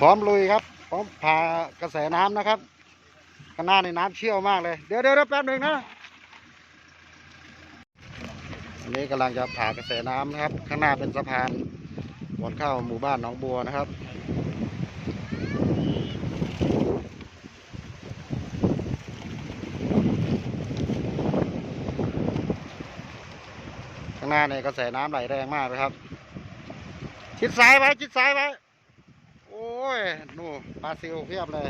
พร้อมลุยครับ พร้อมพากระแสน้ำนะครับข้างหน้าในน้ำเชี่ยวมากเลย เดี๋ยวเดี๋ยวแป๊บหนึ่งนะอันนี้กำลังจะผ่ากระแสน้ำนะครับ ข้างหน้าเป็นสะพานก่อนเข้าหมู่บ้านหนองบัวนะครับข้างหน้าในกระแสน้ำไหลแรงมากเลยครับ ชิดซ้ายไว้ ชิดซ้ายไว้ โอ้ยนู่ปลาซิวเพียบเลย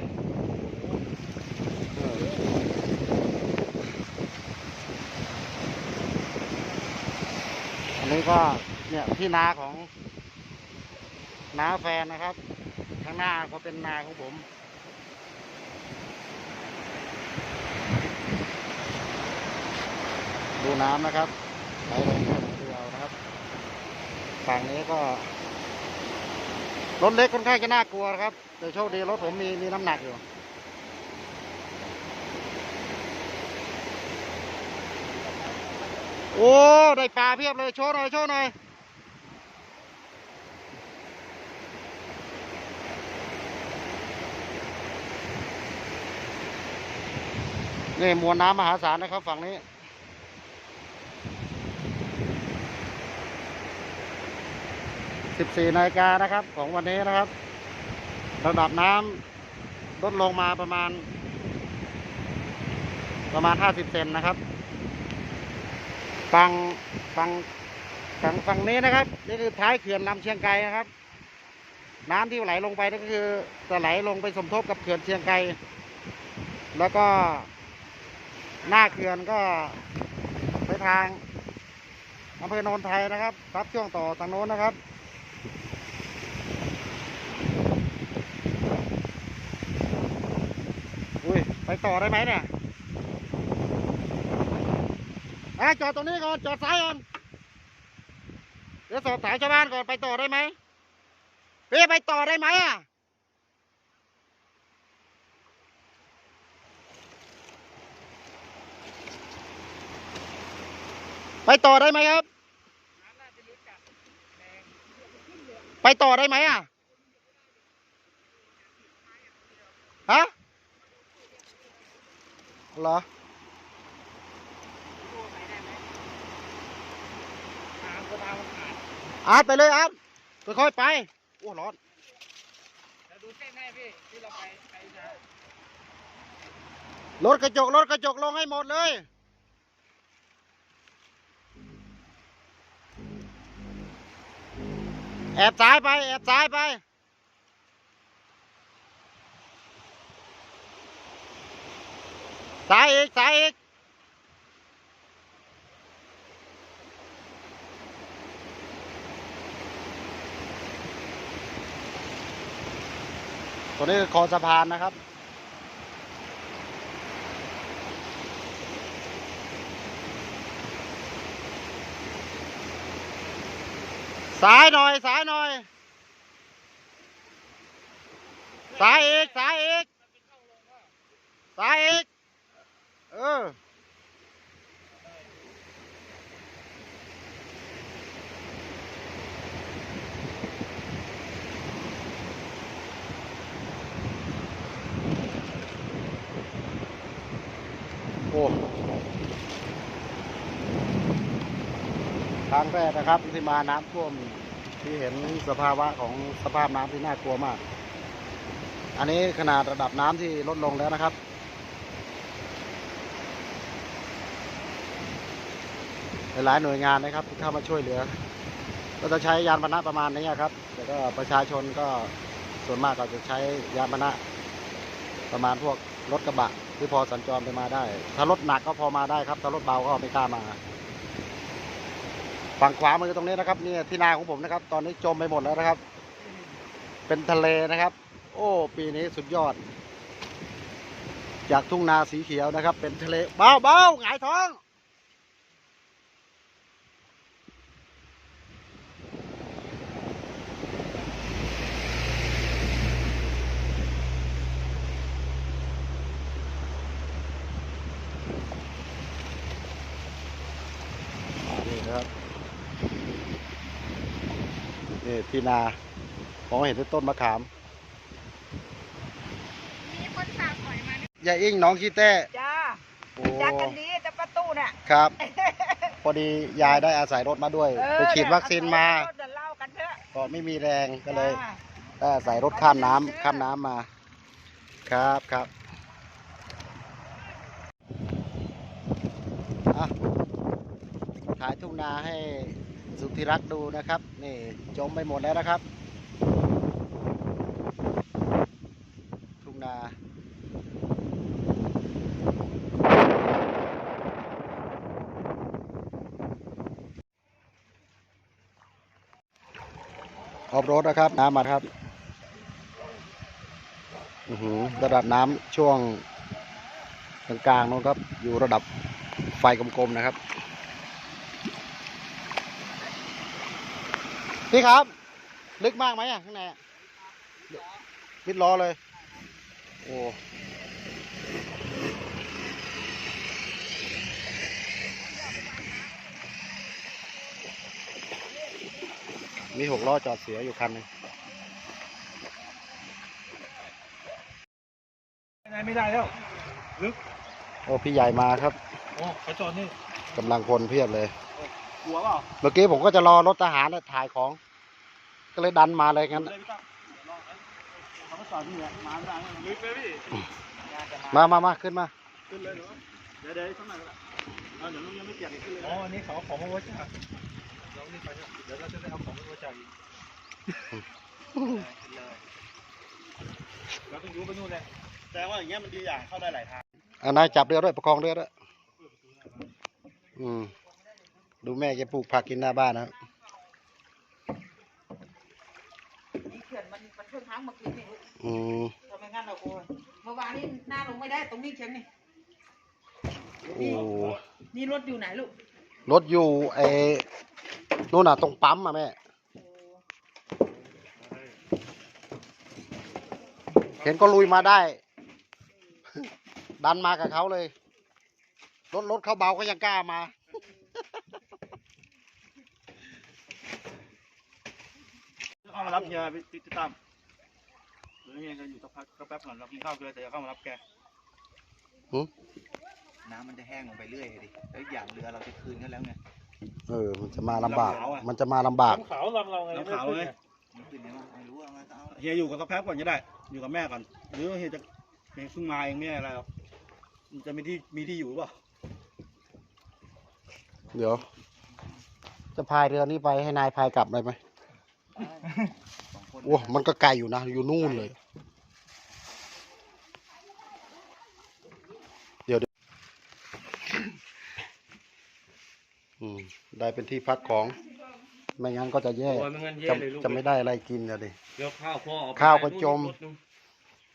อันนี้ก็เนี่ยที่นาของน้าแฟนนะครับข้างหน้าก็เป็นนาของผมดูน้ำนะครับไหลลงแค่หนดูเอานะครับฝั่งนี้ก็ รถเล็กค่อนข้างจะน่ากลัวครับ แต่โชคดีรถผมมีมีน้ำหนักอยู่โอ้ ได้ปลาเพียบเลย โชว์หน่อย โชว์หน่อย นี่มวลน้ำมหาศาลนะครับ ฝั่งนี้ 14นาฬิกานะครับของวันนี้นะครับ ระดับน้ำลดลงมาประมาณ ประมาณ 50 เซนนะครับฝั่งฝั่งฝั่งฝั่งนี้นะครับ นี่คือท้ายเขื่อนลำเชียงไกรนะครับ น้ำที่ไหลลงไปนั่นก็คือจะไหลลงไปสมทบกับเขื่อนเชียงไกรแล้วก็หน้าเขื่อนก็ไปทางอำเภอโนนไทยนะครับรับช่วงต่อทางโน้นนะครับ อุ้ย ไป ต่อได้ไหมเนี่ยไอ้จอดตรงนี้ก่อนจอดซ้ายก่อนเดี๋ยวสอบถามชาวบ้านก่อนไปต่อได้ไหมพี่ไปต่อได้ไหมอะไปต่อได้ไหมครับ ไปต่อได้ไหมอะ ฮะ เหรออาร์ตไปเลยอาร์ตค่อยๆไป โอ้ร้อนเดี๋ยวดูเส้นให้พี่ที่เราไปไปนะรถกระจกรถกระจกลงให้หมดเลยแอบซ้ายไปแอบซ้ายไป ซ้ายอีกซ้ายอีกตัวนี้คือคอสะพานนะครับซ้ายหน่อยซ้ายหน่อยซ้ายอีกซ้ายอีกซ้ายอีก เออโอ้ครั้งแรกนะครับที่มาน้ำท่วมที่เห็นสภาวะของสภาพน้ำที่น่ากลัวมาก อันนี้ขนาดระดับน้ำที่ลดลงแล้วนะครับ หลายหน่วยงานนะครับที่เข้ามาช่วยเหลือ ก็จะใช้ยานพาหนะประมาณนี้ครับแต่ก็ประชาชนก็ส่วนมากก็จะใช้ยานพาหนะประมาณพวกรถกระบะที่พอสัญจรไปมาได้ ถ้ารถหนักก็พอมาได้ครับ ถ้ารถเบาก็ไม่กล้ามา ฝั่งขวามือตรงนี้นะครับนี่ที่นาของผมนะครับ ตอนนี้จมไปหมดแล้วนะครับ เป็นทะเลนะครับ โอ้ ปีนี้สุดยอด จากทุ่งนาสีเขียวนะครับ เป็นทะเลเบาเบาหงายท้อง นี่นะครับนี่ ที่นาผมเห็นที่ต้นมะขามคนฝากหอยมาเนี่ยยายอิงน้องขี้แต้จ้าโอ้จากกันดีแต่ประตูน่ะครับ พอดียายได้อาศัยรถมาด้วยไปฉีดวัคซีนมา เดี๋ยวเล่ากันเถอะก็ไม่มีแรงก็เลยจ้าได้อาศัยรถข้ามน้ำข้ามน้ำมา ครับครับอะถ่ายทุ่งนาให้ สุธิรักษ์ดูนะครับ นี่จมไปหมดแล้วนะครับ ทุ่งนาออฟโรดนะครับ น้ำมาครับระดับน้ำช่วงกลางๆนู้นครับ อยู่ระดับไฟกลมๆนะครับ พี่ครับ ลึกมากไหมอะข้างในอะมิดล้อเลย โอ้มีหกล้อจอดเสียอยู่คันหนึงไงไม่ได้แล้วโอ้ พี่ใหญ่มาครับ โอ้เขาจอดนี่กำลังพลเพียบเลย กลัวเปล่าเมื่อกี้ผมก็จะรอรถทหารเนี่ยถ่ายของ ก็เลยดันมาเลยงั้น เลยพี่ตั้มเขาก็จอดนี่แหละมาไม่ได้ลึกเลยพี่มามามาขึ้นมา ขึ้นเลยหรือเดี๋ยวเดี๋ยวข้างในก็ได้เอาเดี๋ยวลุงยังไม่เปียกอีกขึ้นเลยอ๋ออันนี้เขาเอาของมาไว้จ้าเรานี่ไปเดี๋ยวเราจะได้เอาของมาไว้จ้าอีกเราต้องยูไปนู่นเลยแต่ว่าอย่างเงี้ยมันดีอย่างเข้าได้หลายทาง อ่านายจับเรือด้วยประคองเรือด้วยอืม ดูแม่แกปลูกผักกินหน้าบ้านนะครับนี่เขื่อนมันมันเพิ่งพังเมื่อกี้นี่อืมทำไมงั้นเราโอ้ยเมื่อวานนี้หน้าลงไม่ได้ตรงนี้เชียงนี่โอ้นี่รถอยู่ไหนลูกรถอยู่ไอ้นู่นน่ะตรงปั๊มอะแม่ เห็นก็ลุยมาได้ ดันมากับเขาเลย รถรถเขาเบาก็ยังกล้ามา เข้า มารับเฮียพี่พี่ตั้มหรือเฮียจะอยู่สักพักก็แป๊บก่อนเรากินข้าวกันเลยแต่จะเข้ามารับแกน้ำมันจะแห้งลงไปเรื่อยดิแล้วอีกอย่างเรือเราจะคืนกันแล้วไง เออ มันจะมาลำบากลำขาวอะมันจะมาลำบาก น้ำขาวเราเราไงน้ำขาวไงมันขึ้นยังไงไม่รู้เอาไงก็เอาเฮียอยู่กับสักแป๊บก่อนก็ได้ อยู่กับแม่ก่อน หรือว่าเฮียจะเพิ่งมาเองไม่อะไรหรอกมันจะมีที่มีที่อยู่หรือเปล่าเดี๋ยว จะพายเรือนี้ไปให้นายพายกลับได้ไหมสองคน โอ้มันก็ไกลอยู่นะ อยู่นู่นเลย เดี๋ยวเดี๋ยวอืมได้เป็นที่พักของ ไม่งั้นก็จะแย่ โอ้ยไม่งั้นแย่จะเลยลูก จะไม่ได้อะไรกินอะดิ เดี๋ยวข้าวพ่อเอไปข้าวก็จม นู่นนู่น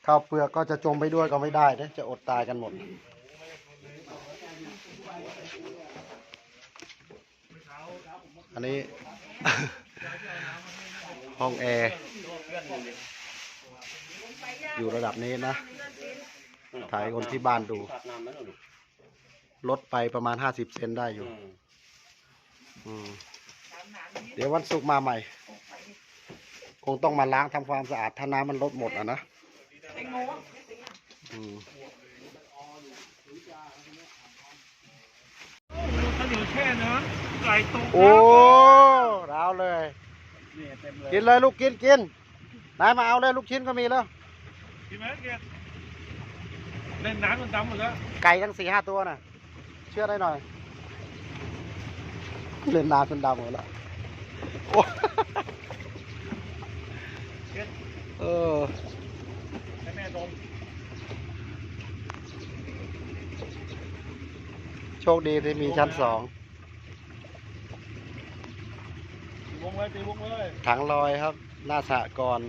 ข้าวเปลือกก็จะจมไปด้วยก็ไม่ได้นะจะอดตายกันหมด อันนี้ ห้องแอร์อยู่ระดับนี้นะ ถ่ายคนที่บ้านดูขาดน้ำไหมล่ะลูกลดไปประมาณห้าสิบเซนได้อยู่อืมอืมเดี๋ยววันศุกร์มาใหม่ คงต้องมาล้างทำความสะอาดถ้าน้ำมันลดหมดอะนะแตงโมอืมถ้าอยู่แค่น้ำไก่ตกโอ้ดาวเลยเนี่ยเต็มเลยกินเลยลูกกินกินนายมาเอาเลยลูกชิ้นก็มีแล้ว กินไหมเกดเล่นน้ำมันดำหมดแล้วไก่ทั้งสี่ห้าตัวน่ะ เชื่อได้หน่อย เล่นน้ำจนดำหมดแล้วโอ้เออให้แม่ดมโชคดีที่มีชั้นสอง ตีวงเลยตีวงเลย ถังลอยครับ หน้าสะกรณ์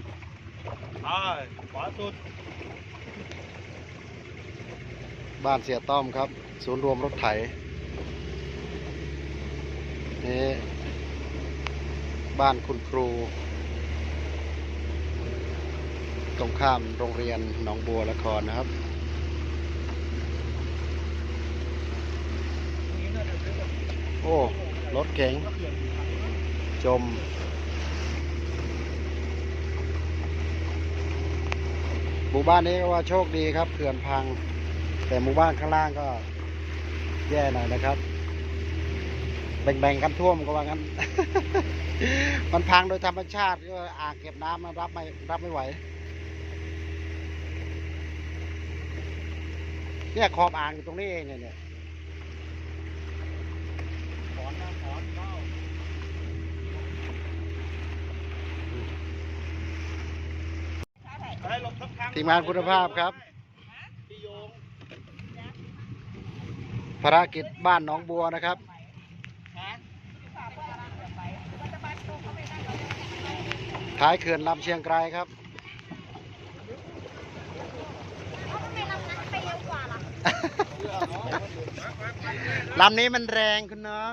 ใช่ขวาสุด บ้านเสียต้อมครับ ศูนย์รวมรถไถนี่บ้านคุณครู ตรงข้ามโรงเรียนหนองบัวละครนะครับโอ้ รถเก๋งจม หมู่บ้านนี้ก็ว่าโชคดีครับเขื่อนพัง แต่หมู่บ้านข้างล่างก็แย่หน่อยนะครับ แบ่งๆกันท่วมก็ว่างั้น มันพังโดยธรรมชาติก็อ่างเก็บน้ำมันรับไม่รับไม่ไหวเนี่ยขอบอ่างอยู่ตรงนี้เองเนี่ยเนี่ย ถอนนะถอนเข้า อะไร หลบทั้งทางทีมงานคุณภาพครับ พี่โยงภารกิจบ้านหนองบัวนะครับท้ายเขื่อนลำเชียงไกรครับ ลำนี้มันแรงคุณน้อง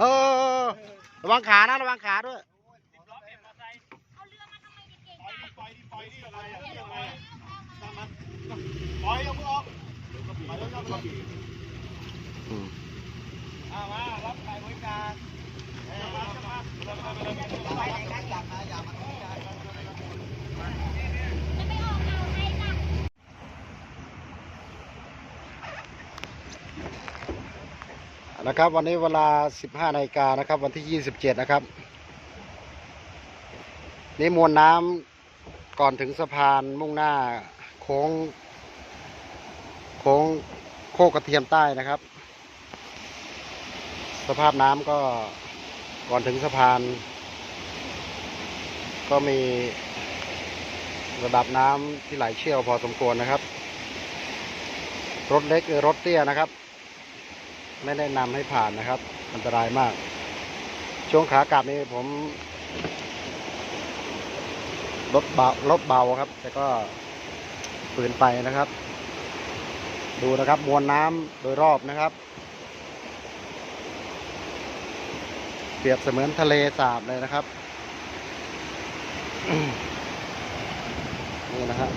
เออระวังขานะระวังขาด้วย ปล่อยดิปล่อยดิอะไรอะเรื่องอะไรอะตามมัน ปล่อยเอามือออกปล่อยแล้วก็มาบีบอืมอ่ามารับขายบริการเออมามามามามามามานะครับวันนี้เวลา 15นาฬิกานะครับวันที่ 27 นะครับ นี่มวลน้ำก่อนถึงสะพานมุ่งหน้าโค้ง โค้งโคกกระเทียมใต้นะครับ สภาพน้ำก็ก่อนถึงสะพาน ก็มีระดับน้ำที่ไหลเชี่ยวพอสมควรนะครับ รถเล็กหรือรถเตี้ยนะครับ ไม่แนะนำให้ผ่านนะครับ อันตรายมาก ช่วงขากลับนี่ผมรถเบารถเบาครับ แต่ก็ฝืนไปนะครับ ดูนะครับมวลน้ำโดยรอบนะครับ เปรียบเสมือนทะเลสาบเลยนะครับนี่นะฮะ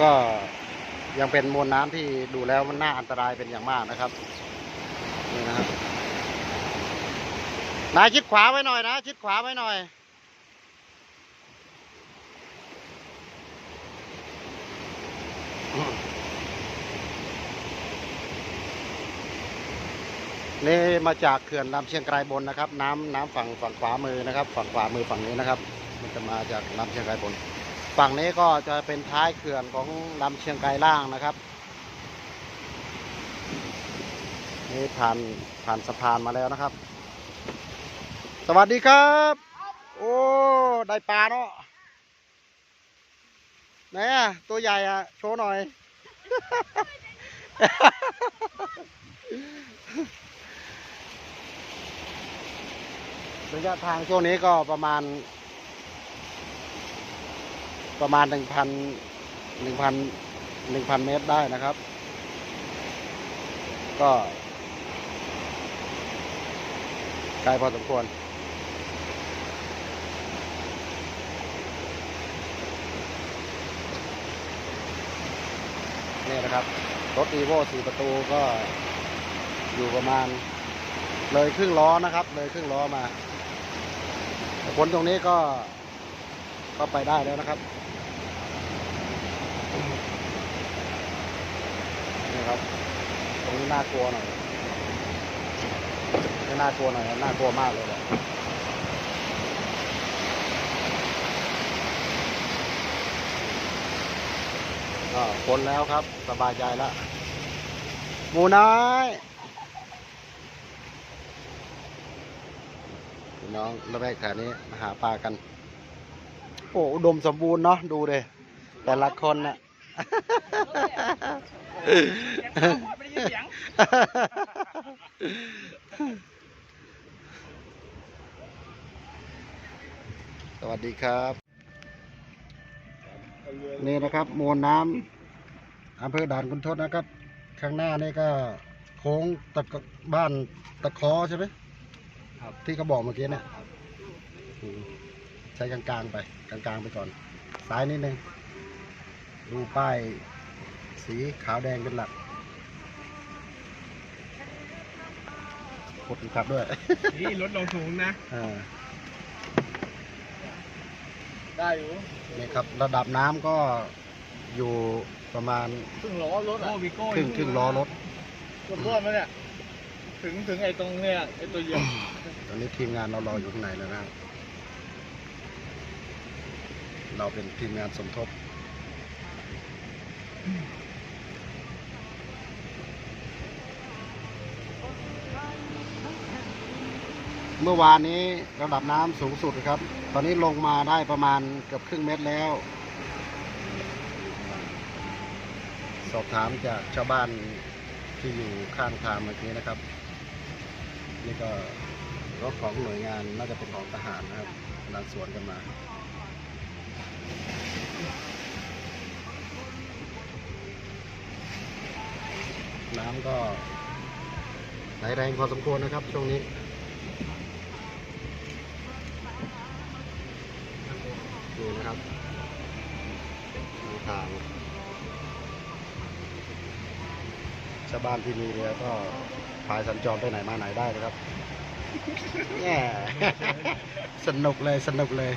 ก็ยังเป็นมวลน้ำที่ดูแล้วมันน่าอันตรายเป็นอย่างมากนะครับนี่นะครับนายชิดขวาไว้หน่อยนะ ชิดขวาไว้หน่อย นี่มาจากเขื่อนลำเชียงไกรบนนะครับ น้ำน้ำฝั่งฝั่งขวามือนะครับ ฝั่งขวามือฝั่งนี้นะครับ มันจะมาจากลำเชียงไกรบน ฝั่งนี้ก็จะเป็นท้ายเขื่อนของลำเชียงไกรล่างนะครับนี่ผ่านผ่านสะพานมาแล้วนะครับ สวัสดีครับ โอ้ได้ปลาเนาะไหนอะตัวใหญ่อะโชว์หน่อย ระยะทางช่วงนี้ก็ประมาณ ประมาณหนึ่งพันหนึ่งพันหนึ่งพันเมตรได้นะครับ ก็ไกลพอสมควรนี่นะครับ รถอีโวสี่ประตูก็อยู่ประมาณ เลยครึ่งล้อนะครับ เลยครึ่งล้อมา ผลตรงนี้ก็ก็ไปได้แล้วนะครับนี่ครับ ตรงนี้น่ากลัวหน่อยน่ากลัวหน่อยน่ากลัวมากเลยแหละก็พ้นแล้วครับ สบายใจแล้วหมูน้อย พี่น้องระแวกแถวนี้มาหาปลากัน โอ้อุดมสมบูรณ์เนาะดูเลยแต่ละคนน่ะไม่ได้ยินเสียงสวัสดีครับ นี่นะครับมวลน้ำอำเภอด่านคุณทศนะครับ ข้างหน้านี่ก็โค้งตะบ้านตะคอใช่ไหม ครับ ที่เขาบอกเมื่อกี้เนี่ยอืมใช้กลางๆไป กลางๆไปก่อน ซ้ายนิดนึง ดูป้าย สีขาวแดงเป็นหลักขุดขับด้วย นี่รถลงถุงนะ อ่า ได้อยู่นี่ครับระดับน้ำก็อยู่ประมาณครึ่งล้อรถอะวิโก้ครึ่งครึ่งล้อรถ รถร่วนมาเนี่ย ถึงถึงไอ้ตรงเนี่ยไอ้ตัวเหยียบ ตอนนี้ทีมงานเรารออยู่ข้างในแล้วนะเราเป็นทีมงานสมทบ เมื่อวานนี้ระดับน้ำสูงสุดครับ ตอนนี้ลงมาได้ประมาณเกือบครึ่งเมตรแล้ว สอบถามจากชาวบ้านที่อยู่ข้างทางเมื่อกี้นะครับ นี่ก็ รถของหน่วยงานน่าจะเป็นของทหารนะครับกำลังสวนกันมาน้ำก็ไหลแรงพอสมควรนะครับ ช่วงนี้นี่นะครับทางชาวบ้านที่มีเรือก็พายสัญจรไปไหนมาไหนได้นะครับ สนุกเลยสนุกเลยเ